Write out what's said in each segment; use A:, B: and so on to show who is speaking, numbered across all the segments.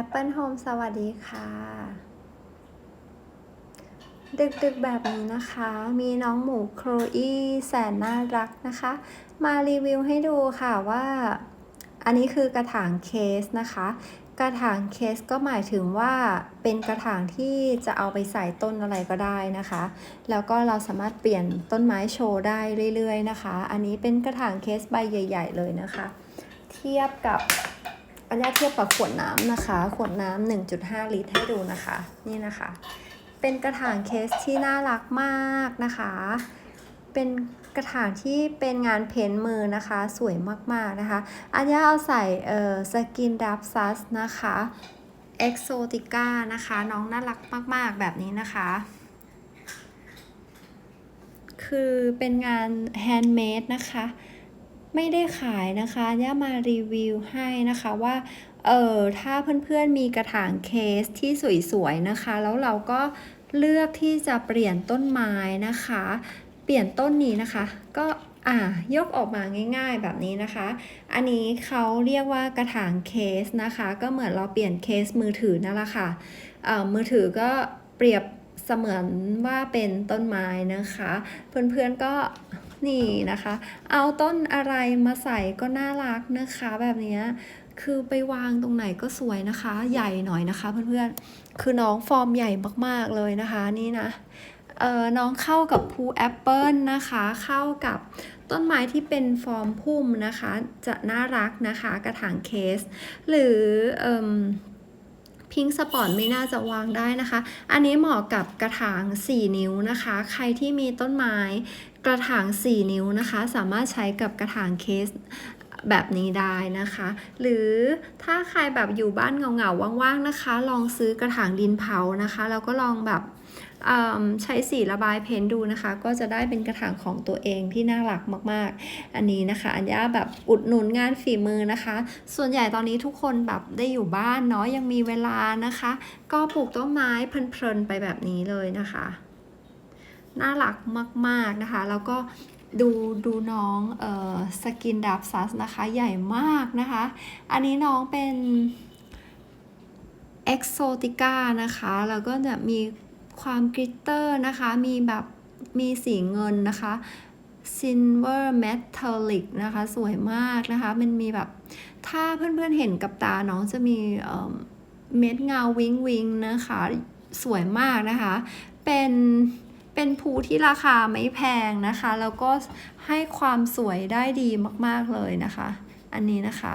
A: Apple Home สวัสดีค่ะ ดึกๆแบบนี้นะคะ มีน้องหมูโครอีแสนน่ารักนะคะ มารีวิวให้ดูค่ะว่า อันนี้คือกระถางเคสนะคะ กระถางเคสก็หมายถึงว่าเป็นกระถางที่จะเอาไปใส่ต้นอะไรก็ได้นะคะ แล้วก็เราสามารถเปลี่ยนต้นไม้โชว์ได้เรื่อยๆนะคะ อันนี้เป็นกระถางเคสใบใหญ่ ๆ เลยนะคะ เทียบกับ อันนี้เทียบกับขวดน้ำนะคะ ขวดน้ำ1.5 ลิตรให้ดูนะคะ นี่นะคะ เป็นกระถางเคสที่น่ารักมากนะคะ เป็นกระถางที่เป็นงานเพ้นท์มือนะคะ สวยมากๆนะคะอันนี้เอาใส่เอ่อสกินดับซัสนะคะเอ็กโซติก้านะคะ น้องน่ารักมากๆแบบนี้นะคะ คือเป็นงานแฮนด์เมดนะคะ ไม่ได้ขายนะคะย่ามารีวิวให้นะคะว่าเออถ้าเพื่อนๆมีกระถางเคสที่สวยๆนะคะ แล้วเราก็เลือกที่จะเปลี่ยนต้นไม้นะคะ เปลี่ยนต้นนี้นะคะ ก็อ่ายกออกมาง่าย ๆ แบบนี้นะคะ อันนี้เขาเรียกว่ากระถางเคสนะคะ ก็เหมือนเราเปลี่ยนเคสมือถือนั่นแหละค่ะเอ่อมือถือก็เปรียบเสมือนว่าเป็นต้นไม้นะคะ เพื่อนๆก็ นี่นะคะ เอาต้นอะไรมาใส่ก็น่ารักนะคะแบบนี้คือไปวางตรงไหนก็สวยนะคะ ใหญ่หน่อยนะคะเพื่อนๆ คือน้องฟอร์มใหญ่มากๆเลยนะคะนี่นะเออน้องเข้ากับภูแอปเปิลนะคะ เข้ากับต้นไม้ที่เป็นฟอร์มพุ่มนะคะ จะน่ารักนะคะกระถางเคส หรือเอ่มพิงสปอร์ตไม่น่าจะวางได้นะคะ อันนี้เหมาะกับกระถาง 4 นิ้วนะคะ ใครที่มีต้นไม้ กระถาง 4 นิ้วนะคะ สามารถใช้กับกระถางเคสแบบนี้ได้นะคะ หรือถ้าใครแบบอยู่บ้านเหงาๆว่างๆนะคะ ลองซื้อกระถางดินเผานะคะ แล้วก็ลองแบบใช้สีระบายเพ้นท์ดูนะคะ ก็จะได้เป็นกระถางของตัวเองที่น่ารักมากๆ อันนี้นะคะ อันย่าแบบอุดหนุนงานฝีมือนะคะ ส่วนใหญ่ตอนนี้ทุกคนแบบได้อยู่บ้านเนาะยังมีเวลานะคะ ก็ปลูกต้นไม้เพลินๆไปแบบนี้เลยนะคะ น่ารักมาก ๆ นะคะ แล้วก็ดูดูน้องเอ่อสกินดับซัสนะคะ ใหญ่มากนะคะ อันนี้น้องเป็นเอ็กโซติก้านะคะ แล้วก็จะมีความกริตเตอร์นะคะ มีแบบมีสีเงินนะคะซินเวอร์เมทัลลิกนะคะ สวยมากนะคะ มันมีแบบ ถ้าเพื่อนๆเห็นกับตาน้องจะมีเอ่อเม็ดเงาวิงวิงนะคะ สวยมากนะคะ เป็น เป็นภูที่ราคาไม่แพงนะคะ แล้วก็ให้ความสวยได้ดีมากๆเลยนะคะ อันนี้นะคะ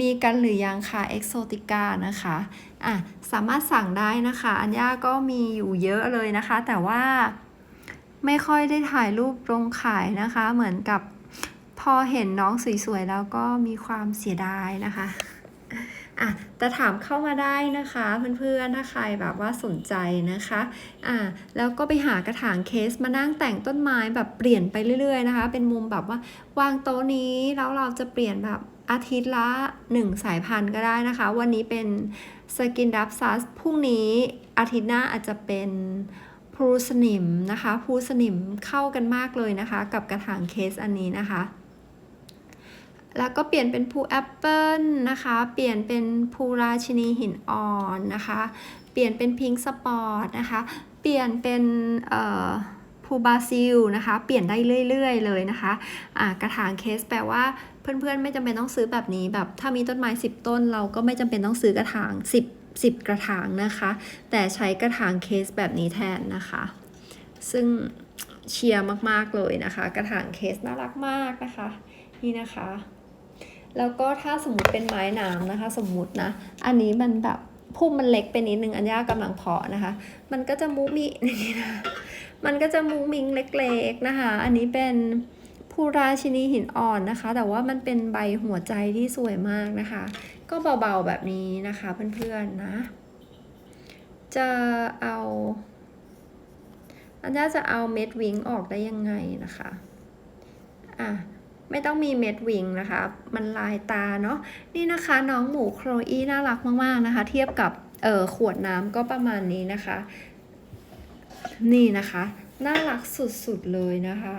A: มีกันหรือยังคะเอ็กโซติกานะคะอะสามารถสั่งได้นะคะ อัญญาก็มีอยู่เยอะเลยนะคะ แต่ว่าไม่ค่อยได้ถ่ายรูปลงขายนะคะ เหมือนกับพอเห็นน้องสวยๆ แล้วก็มีความเสียดายนะคะ อะแต่ถามเข้ามาได้นะคะเพื่อนๆ ถ้าใครแบบว่าสนใจนะคะอะแล้วก็ไปหากระถางเคสมานั่งแต่งต้นไม้แบบเปลี่ยนไปเรื่อยๆนะคะ เป็นมุมแบบว่าวางโต๊ะนี้แล้วเราจะเปลี่ยนแบบอาทิตย์ละ 1 สายพันธุ์ก็ได้นะคะ วันนี้เป็นสกินดับซัสพรุ่งนี้อาทิตย์หน้าอาจจะเป็นพลูสนิมนะคะพลูสนิมเข้ากันมากเลยนะคะ กับกระถางเคสอันนี้นะคะ แล้วก็เปลี่ยนเป็นภูแอปเปิลนะคะ เปลี่ยนเป็นภูราชินีหินอ่อนนะคะ เปลี่ยนเป็นพิงค์สปอร์ตนะคะ เปลี่ยนเป็นภูบาซิลนะคะ เปลี่ยนได้เรื่อยๆ เลยนะคะอ่ากระถางเคสแปลว่าเพื่อนๆ ไม่จำเป็นต้องซื้อแบบนี้ แบบถ้ามีต้นไม้ 10 ต้น เราก็ไม่จำเป็นต้องซื้อกระถาง 10 10 กระถางนะคะ แต่ใช้กระถางเคสแบบนี้แทนนะคะ ซึ่งเชียร์มากๆเลยนะคะ กระถางเคสน่ารักมากนะคะ นี่นะคะ แล้วก็ถ้าสมมติเป็นไม้น้ำนะคะ สมมตินะ อันนี้มันแบบพุ่มมันเล็กไปนิดนึงอันย่ากำลังเพาะนะคะ มันก็จะมุมินี้นะมันก็จะมุมิงเล็กๆนะคะ อันนี้เป็นภูราชินีหินอ่อนนะคะ แต่ว่ามันเป็นใบหัวใจที่สวยมากนะคะ ก็เบาๆแบบนี้นะคะเพื่อนๆนะ จะเอาอันย่าจะเอาเม็ดวิงออกได้ยังไงนะคะ อะ ไม่ต้องมีเม็ดวิงนะคะ มันลายตาเนาะนี่นะคะน้องหมูโครอีน่ารักมากๆนะคะ เทียบกับเออขวดน้ำก็ประมาณนี้นะคะ นี่นะคะน่ารักสุดๆเลยนะคะ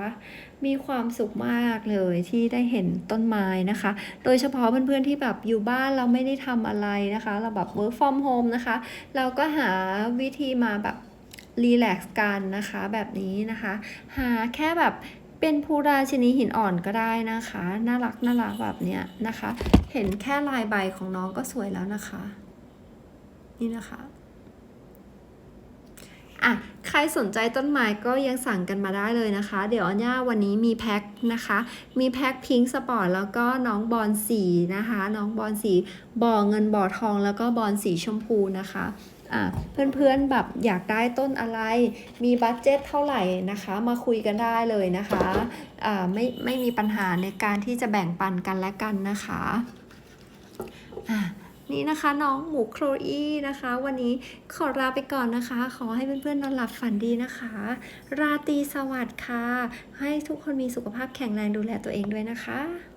A: มีความสุขมากเลยที่ได้เห็นต้นไม้นะคะ โดยเฉพาะเพื่อนๆที่แบบอยู่บ้านเราไม่ได้ทำอะไรนะคะ เราแบบ work from home นะคะ เราก็หาวิธีมาแบบรีแลกซ์กันนะคะแบบนี้นะคะ หาแค่แบบ เป็นภูราชนีหินอ่อนก็ได้นะคะ น่ารักน่ารักแบบเนี้ยนะคะ เห็นแค่ลายใบของน้องก็สวยแล้วนะคะ นี่นะคะอะใครสนใจต้นไม้ก็ยังสั่งกันมาได้เลยนะคะ เดี๋ยวอัญญาวันนี้มีแพ็คนะคะ มีแพ็คพิงค์สปอร์ตแล้วก็น้องบอลสีนะคะ น้องบอลสีบ่อเงินบ่อทองแล้วก็บอลสีชมพูนะคะ อะเพื่อนๆแบบอยากได้ต้นอะไร มีบัตเจ็ตเท่าไหร่นะคะ มาคุยกันได้เลยนะคะอ่าไม่ไม่มีปัญหาในการที่จะแบ่งปันกันและกันนะคะอะนี่นะคะน้องหมูโครอีนะคะ วันนี้ขอลาไปก่อนนะคะ ขอให้เพื่อนๆนอนหลับฝันดีนะคะ ราตรีสวัสดิ์ค่ะ ให้ทุกคนมีสุขภาพแข็งแรงดูแลตัวเองด้วยนะคะ